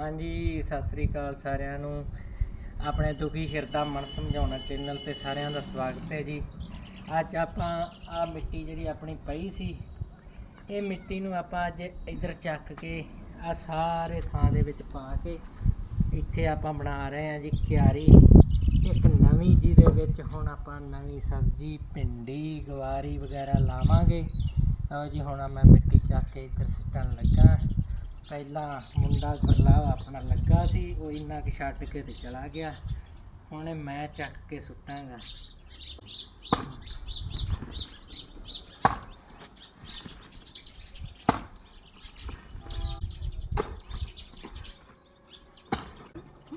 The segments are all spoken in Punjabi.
ਹਾਂਜੀ, ਸਤਿ ਸ੍ਰੀ ਅਕਾਲ ਸਾਰਿਆਂ ਨੂੰ। ਆਪਣੇ ਦੁਖੀ ਹਿਰਦਾ ਮਨ ਸਮਝਾਉਣਾ ਚੈਨਲ ਤੇ ਸਾਰਿਆਂ ਦਾ ਸਵਾਗਤ ਹੈ ਜੀ। ਅੱਜ ਆਪਾਂ ਆ ਮਿੱਟੀ ਜਿਹੜੀ ਆਪਣੀ ਪਈ ਸੀ, ਇਹ ਮਿੱਟੀ ਨੂੰ ਆਪਾਂ ਅੱਜ ਇੱਧਰ ਚੱਕ ਕੇ ਆ ਸਾਰੇ ਥਾਂ ਦੇ ਵਿੱਚ ਪਾ ਕੇ ਇੱਥੇ ਆਪਾਂ ਬਣਾ ਰਹੇ ਹਾਂ ਜੀ ਕਿਆਰੀ। ਇੱਕ ਨਵੀਂ ਜਿਹਦੇ ਵਿੱਚ ਹੁਣ ਆਪਾਂ ਨਵੀਂ ਸਬਜ਼ੀ, ਭਿੰਡੀ, ਗਵਾਰੀ ਵਗੈਰਾ ਲਾਵਾਂਗੇ। ਲਓ ਜੀ, ਹੁਣ ਮੈਂ ਮਿੱਟੀ ਚੱਕ ਕੇ ਇੱਧਰ ਸਿੱਟਣ ਲੱਗਾ। ਪਹਿਲਾਂ ਮੁੰਡਾ ਗੁਰਲਾਵ ਆਪਣਾ ਲੱਗਾ ਸੀ, ਉਹ ਇੰਨਾ ਕੁ ਛੱਡ ਕੇ ਤੇ ਚਲਾ ਗਿਆ। ਹੁਣ ਮੈਂ ਚੱਕ ਕੇ ਸੁੱਟਾਂਗਾ।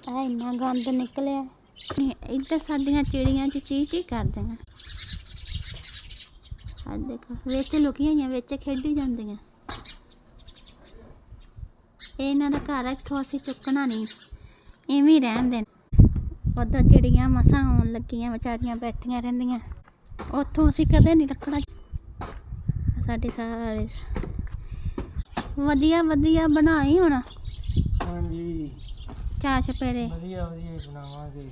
ਆ ਇੰਨਾ ਗੰਦ ਨਿਕਲਿਆ। ਇੱਧਰ ਸਾਡੀਆਂ ਚਿੜੀਆਂ ਚ ਚੀ ਚੀ ਕਰਦੀਆਂ। ਆ ਦੇਖੋ, ਵਿੱਚ ਲੁਕੀਆਂ ਹੋਈਆਂ, ਵਿੱਚ ਖੇਡੀ ਜਾਂਦੀਆਂ। ਇਹ ਇਹਨਾਂ ਦਾ ਘਰ ਇੱਥੋਂ ਅਸੀਂ ਚੁੱਕਣਾ ਨਹੀਂ। ਐਵੇਂ ਰਹਿਣ ਦੇਣ। ਉਦੋਂ ਚਿੜੀਆਂ ਮਸਾਂ ਆਉਣ ਲੱਗੀਆਂ ਵਿਚਾਰੀਆਂ ਬੈਠੀਆਂ ਰਹਿੰਦੀਆਂ। ਉੱਥੋਂ ਅਸੀਂ ਕਦੇ ਨਹੀਂ ਰੱਖਣਾ। ਸਾਡੇ ਸਾਰੇ ਵਧੀਆ ਵਧੀਆ ਬਣਾਈ ਹੁਣ। ਹਾਂਜੀ। ਚਾਹ ਚਪੇਰੇ ਵਧੀਆ ਵਧੀਆ ਬਣਾਵਾਂਗੇ।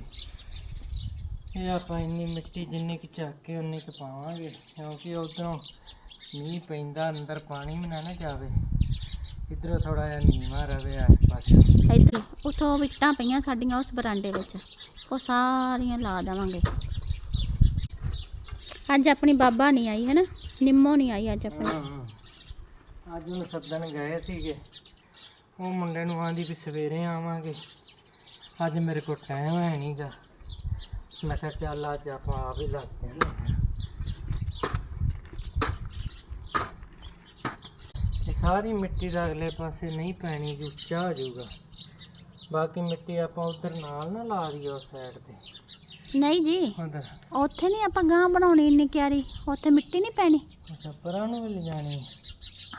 ਇਹ ਆਪਾਂ ਇੰਨੀ ਮਿੱਟੀ ਜਿੰਨੀ ਕੁ ਚੱਕ ਕੇ ਉਨੀ ਕੁ ਪਾਵਾਂਗੇ ਕਿਉਂਕਿ ਉਧਰੋਂ ਮੀਂਹ ਪੈਂਦਾ ਅੰਦਰ ਪਾਣੀ ਵੀ ਨਾ ਨਾ ਜਾਵੇ। ਇਧਰੋਂ ਥੋੜਾ ਜਿਹਾ ਨੀਵਾਂ ਰਵੇ ਆਸ-ਪਾਸ। ਇੱਧਰ ਉਥੋਂ ਵਿਟਾਂ ਪਈਆਂ ਸਾਡੀਆਂ ਉਸ ਬਰਾਂਡੇ ਵਿੱਚ। ਉਹ ਸਾਰੀਆਂ ਲਾ ਦੇਵਾਂਗੇ। ਅੱਜ ਆਪਣੀ ਬਾਬਾ ਨਹੀਂ ਆਈ ਹੈ ਨਾ ਨਿੰਮੋ ਨਹੀਂ ਆਈ ਅੱਜ ਆਪਣੀ। ਹਮ। ਅੱਜ ਉਹਨੂੰ ਸੱਦਣ ਗਏ ਸੀਗੇ। ਉਹ ਮੁੰਡੇ ਨੂੰ ਆਂਦੀ ਵੀ ਸਵੇਰੇ ਆਵਾਂਗੇ। ਅੱਜ ਮੇਰੇ ਕੋਲ ਟਾਈਮ ਹੈ ਨਹੀਂਗਾ ਮੈਂ ਕਿਹਾ ਚੱਲ ਅੱਜ ਆਪਾਂ ਆਪ ਹੀ ਲੱਗਦੇ ਹਾਂ। ਸਾਰੀ ਮਿੱਟੀ ਦਾ ਅਗਲੇ ਪਾਸੇ ਨਹੀਂ ਪੈਣੀ ਜੀ ਉੱਚਾ ਹੋ ਜਾਊਗਾ ਬਾਕੀ ਮਿੱਟੀ ਆਪਾਂ ਉਧਰ ਨਾਲ ਨਾ ਲਾ ਦਈਏ ਉਸ ਸਾਈਡ ਤੇ। ਨਹੀਂ ਜੀ। ਉਧਰ। ਉੱਥੇ ਨਹੀਂ ਆਪਾਂ ਗਾਂ ਬਣਾਉਣੀ ਇੰਨੀ ਕਿਆਰੀ? ਉੱਥੇ ਮਿੱਟੀ ਨਹੀਂ ਪੈਣੀ? ਅੱਛਾ ਪਰਾਂ ਨੂੰ ਵੀ ਲਿਜਾਣੀ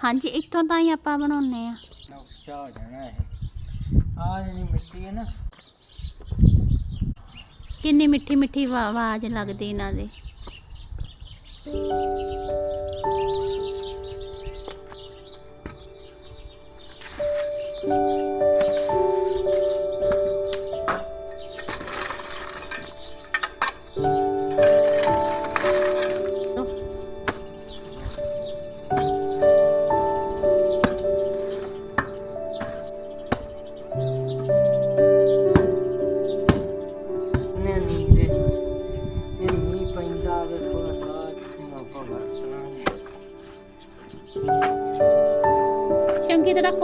ਹਾਂਜੀ ਇੱਥੋਂ ਤਾਂ ਹੀ ਆਪਾਂ ਬਣਾਉਨੇ ਆ ਉੱਚਾ ਹੋ ਜਾਣਾ ਇਹ। ਆ ਜਿਹੜੀ ਮਿੱਟੀ ਹੈ ਨਾ। ਕਿੰਨੀ ਮਿੱਠੀ ਮਿੱਠੀ ਵਾ- ਆਵਾਜ਼ ਲੱਗਦੀ ਇਹਨਾਂ ਦੀ।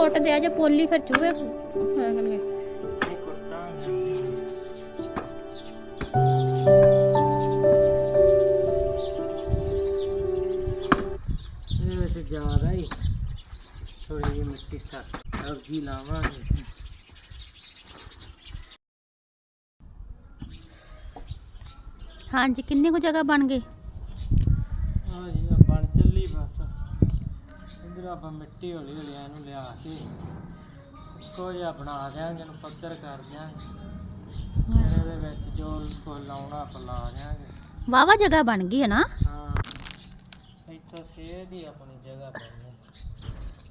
ਚੰਗੀ ਤਰ੍ਹਾਂ ਕੁੱਟ ਦਿਆ ਜੇ ਪੋਲੀ ਫਿਰ ਚੂਹੇ ਹੋਣਗੇ ਇਹ ਕੁੱਟਾਂਗੇ ਇਹ ਵਿੱਚ ਜ਼ਿਆਦਾ ਹੀ ਥੋੜੀ ਜਿਹੀ ਮਿੱਟੀ ਸੱਤ ਸਬਜ਼ੀ ਲਾਵਾਂਗੇ ਹਾਂਜੀ ਕਿੰਨੀ ਕੁ ਜਗ੍ਹਾ ਬਣ ਗਈ ਹਾਂ ਜੀ ਆ ਬਣ ਚੱਲੀ ਬਸ ਇਧਰ ਆਪਾਂ ਮਿੱਟੀ ਹੌਲੀ ਹੌਲੀ ਇਹਨੂੰ ਲਿਆ ਕੇ ਇੱਕੋ ਜਿਹਾ ਬਣਾ ਦਿਆਂਗੇ ਇਹਨੂੰ ਪੱਧਰ ਕਰ ਦਿਆਂਗੇ ਫਿਰ ਇਹਦੇ ਵਿੱਚ ਜੋ ਕੋ ਲਾਉਣਾ ਆਪਾਂ ਲਾ ਦਿਆਂਗੇ। ਵਾਵਾ ਜਗ੍ਹਾ ਬਣ ਗਈ ਹੈ ਨਾ? ਹਾਂ ਇੱਥੋਂ ਸੇਧ ਹੀ ਆਪਣੀ ਜਗ੍ਹਾ ਬਣਨੀ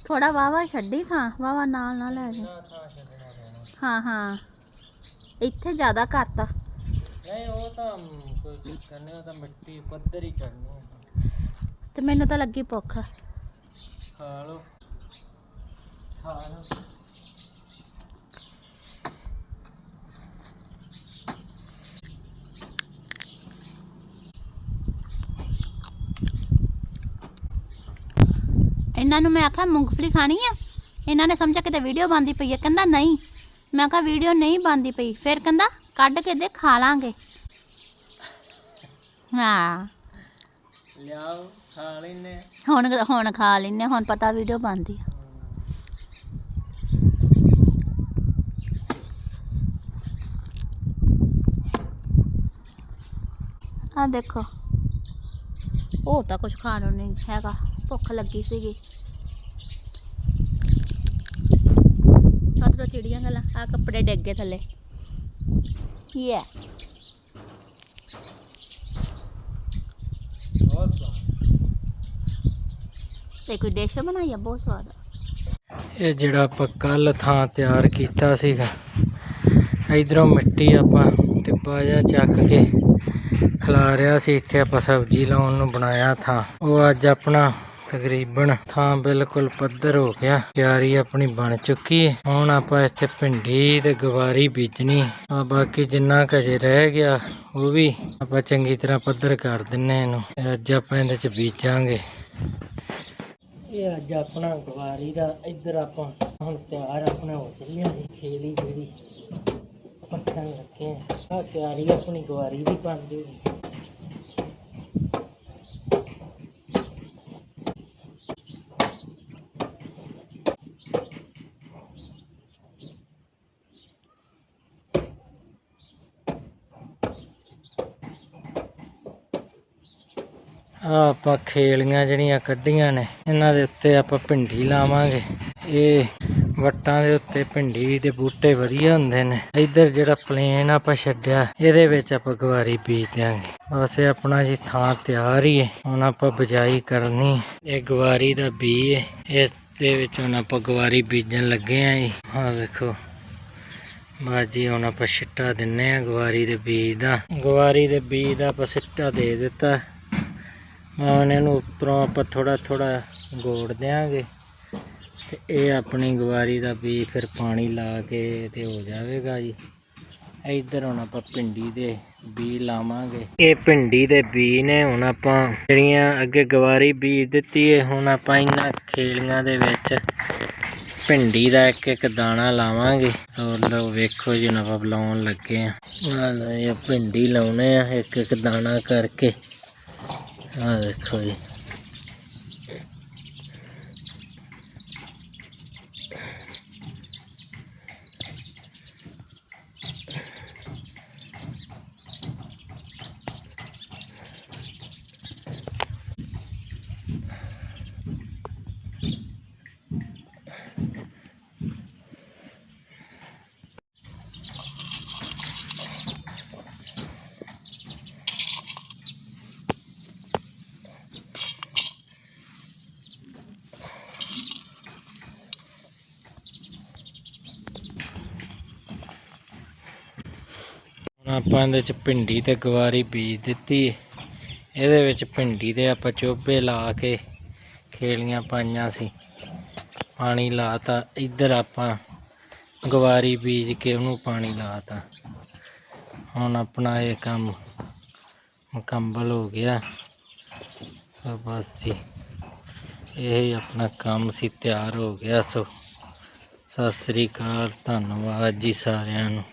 ਥੋੜਾ ਵਾਵਾ ਛੱਡੀ ਥਾਂ ਵਾਵਾ ਨਾਲ ਨਾਲ ਲੈ ਜਾ ਹਾਂ ਹਾਂ। ਇੱਥੇ ਜ਼ਿਆਦਾ ਕਰਤਾ ਨਹੀਂ ਉਹ ਤਾਂ ਕੋਈ ਚੱਕਰ ਨਹੀਂ ਉਹ ਤਾਂ ਮਿੱਟੀ ਪੱਧਰ ਹੀ ਕਰਨੀ ਤੇ ਮੈਨੂੰ ਤਾਂ ਲੱਗੀ ਭੁੱਖ। ਖਾ ਲਓ ਖਾ ਲਓ ਇਹਨਾਂ ਨੂੰ ਮੈਂ ਆਖਿਆ ਮੂੰਗਫਲੀ ਖਾਣੀ ਆ? ਇਹਨਾਂ ਨੇ ਸਮਝਿਆ ਕਿਤੇ ਵੀਡੀਓ ਬਣਦੀ ਪਈ ਹੈ ਕਹਿੰਦਾ ਨਹੀਂ। ਮੈਂ ਕਿਹਾ ਵੀਡੀਓ ਨਹੀਂ ਬਣਦੀ ਪਈ। ਫਿਰ ਕਹਿੰਦਾ ਕੱਢ ਕੇ ਦੇ, ਖਾ ਲਾਂਗੇ। ਹਾਂ। ਲਿਆਓ, ਖਾ ਲੈਨੇ ਹੁਣ ਹੁਣ ਖਾ ਲੈਨੇ ਹੁਣ ਪਤਾ ਵੀਡੀਓ ਬਣਦੀ ਆ। ਆ ਦੇਖੋ। ਹੋਰ ਤਾਂ ਕੁਝ ਖਾਣ ਨੂੰ ਨਹੀਂ ਹੈਗਾ, ਭੁੱਖ ਲੱਗੀ ਸੀਗੀ। ਅਤਰੋ ਚਿੜੀਆਂ ਗੱਲਾਂ ਆ ਕੱਪੜੇ ਡਿੱਗ ਗਏ ਥੱਲੇ। ਯਾ ਬਹੁਤ ਸਵਾਦ ਤੇ ਕੋਈ ਡਿਸ਼ ਬਣਾਈ ਆ? ਬਹੁਤ ਸਵਾਦ ਆ। ਇਹ ਜਿਹੜਾ ਆਪਾਂ ਕੱਲ ਥਾਂ ਤਿਆਰ ਕੀਤਾ ਸੀਗਾ, ਇਧਰੋਂ ਮਿੱਟੀ ਆਪਾਂ ਟਿੱਬਾ ਜਿਹਾ ਚੱਕ ਕੇ ਖਿਲਾਰਿਆ ਸੀ, ਇੱਥੇ ਆਪਾਂ ਸਬਜ਼ੀ ਲਾਉਣ ਨੂੰ ਬਣਾਇਆ ਥਾਂ। ਉਹ ਅੱਜ ਆਪਣਾ ਤਕਰੀਬਨ ਥਾਂ ਬਿਲਕੁਲ ਪੱਧਰ ਹੋ ਗਿਆ। ਤਿਆਰੀ ਆਪਣੀ ਬਣ ਚੁੱਕੀ ਹੈ ਹੁਣ ਆਪਾਂ ਇੱਥੇ ਭਿੰਡੀ ਤੇ ਗਵਾਰੀ ਬੀਜਣੀ। ਆ ਬਾਕੀ ਜਿੰਨਾ ਕੁ ਰਹਿ ਗਿਆ, ਉਹ ਵੀ ਆਪਾਂ ਚੰਗੀ ਤਰ੍ਹਾਂ ਪੱਧਰ ਕਰ ਦਿੰਨੇ ਇਹਨੂੰ। ਅੱਜ ਆਪਾਂ ਇਹਦੇ ਚ ਬੀਜਾਂਗੇ। ਇਹ ਅੱਜ ਆਪਣਾ ਗਵਾਰੀ ਦਾ ਇੱਧਰ ਆਪਾਂ ਹੁਣ ਤਿਆਰ ਆਪਣਾ ਹੋ ਚੱਲਿਆ ਸੀ ਖੇਲੀ ਜਿਹੜੀ। ਪੱਟਣ ਲੱਗੇ ਆ। ਤਿਆਰੀ ਆਪਣੀ ਗਵਾਰੀ ਦੀ ਬਣ ਜੂਗੀ ਆ ਆਪਾਂ ਖੇਲੀਆਂ ਜਿਹੜੀਆਂ ਕੱਢੀਆਂ ਨੇ, ਇਹਨਾਂ ਦੇ ਉੱਤੇ ਆਪਾਂ ਭਿੰਡੀ ਲਾਵਾਂਗੇ। ਇਹ ਵੱਟਾਂ ਦੇ ਉੱਤੇ ਭਿੰਡੀ ਦੇ ਬੂਟੇ ਵਧੀਆ ਹੁੰਦੇ ਨੇ। ਇੱਧਰ ਜਿਹੜਾ ਪਲੇਨ ਆਪਾਂ ਛੱਡਿਆ, ਇਹਦੇ ਵਿੱਚ ਆਪਾਂ ਗਵਾਰੀ ਬੀਜ ਦਿਆਂਗੇ। ਬਸ ਇਹ ਆਪਣਾ ਜੀ ਥਾਂ ਤਿਆਰ ਹੀ ਹੈ। ਹੁਣ ਆਪਾਂ ਬਜਾਈ ਕਰਨੀ ਇਹ ਗਵਾਰੀ ਦਾ ਬੀਜ ਹੈ। ਇਸ ਦੇ ਵਿੱਚ ਹੁਣ ਆਪਾਂ ਗਵਾਰੀ ਬੀਜਣ ਲੱਗੇ ਆਂ ਜੀ। ਆਹ ਵੇਖੋ ਬਾਜੀ ਹੁਣ ਆਪਾਂ ਛਿੱਟਾ ਦਿੰਨੇ ਆ ਗਵਾਰੀ ਦੇ ਬੀਜ ਦਾ। ਗਵਾਰੀ ਦੇ ਬੀਜ ਦਾ ਆਪਾਂ ਛਿੱਟਾ ਦੇ ਦਿੱਤਾ। ਹੁਣ ਇਹਨੂੰ ਉੱਪਰੋਂ ਆਪਾਂ ਥੋੜਾ ਥੋੜਾ ਗੋੜ ਦਿਆਂਗੇ ਤੇ ਇਹ ਆਪਣੀ ਗਵਾਰੀ ਦਾ ਬੀਜ ਫਿਰ ਪਾਣੀ ਲਾ ਕੇ ਤੇ ਹੋ ਜਾਵੇਗਾ ਜੀ। ਇੱਧਰ ਹੁਣ ਆਪਾਂ ਭਿੰਡੀ ਦੇ ਬੀ ਲਾਵਾਂਗੇ। ਇਹ ਭਿੰਡੀ ਦੇ ਬੀ ਨੇ ਹੁਣ ਆਪਾਂ ਜਿਹੜੀਆਂ ਅੱਗੇ ਗਵਾਰੀ ਬੀਜ ਦਿੱਤੀ ਹੈ ਹੁਣ ਆਪਾਂ ਇਹਨਾਂ ਖੇਲੀਆਂ ਦੇ ਵਿੱਚ ਭਿੰਡੀ ਦਾ ਇੱਕ ਇੱਕ ਦਾਣਾ ਲਾਵਾਂਗੇ। ਸੋ ਲਓ ਵੇਖੋ ਜੀ ਹੁਣ ਆਪਾਂ ਲਾਉਣ ਲੱਗੇ ਆ। ਇਹ ਭਿੰਡੀ ਲਾਉਣੇ ਆ, ਇੱਕ ਇੱਕ ਦਾਣਾ ਕਰਕੇ। ਆਹ ਦੇਖੋ ਜੀ ਆਪਾਂ ਇਹਦੇ ਚ ਭਿੰਡੀ ਤੇ ਗਵਾਰੀ ਬੀਜ ਦਿੱਤੀ। ਇਹਦੇ ਵਿੱਚ ਭਿੰਡੀ ਦੇ ਆਪਾਂ ਚੋਭੇ ਲਾ ਕੇ ਖੇਲੀਆਂ ਪਾਈਆਂ ਸੀ। ਪਾਣੀ ਲਾਤਾ। ਇੱਧਰ ਆਪਾਂ ਗਵਾਰੀ ਬੀਜ ਕੇ ਉਹਨੂੰ ਪਾਣੀ ਲਾਤਾ। ਹੁਣ ਆਪਣਾ ਇਹ ਕੰਮ ਮੁਕੰਮਲ ਹੋ ਗਿਆ। ਸੋ ਬਸ ਜੀ, ਇਹ ਆਪਣਾ ਕੰਮ ਸੀ, ਤਿਆਰ ਹੋ ਗਿਆ। ਸੋ ਸਤਿ ਸ੍ਰੀ ਅਕਾਲ। ਧੰਨਵਾਦ ਜੀ ਸਾਰਿਆਂ ਨੂੰ।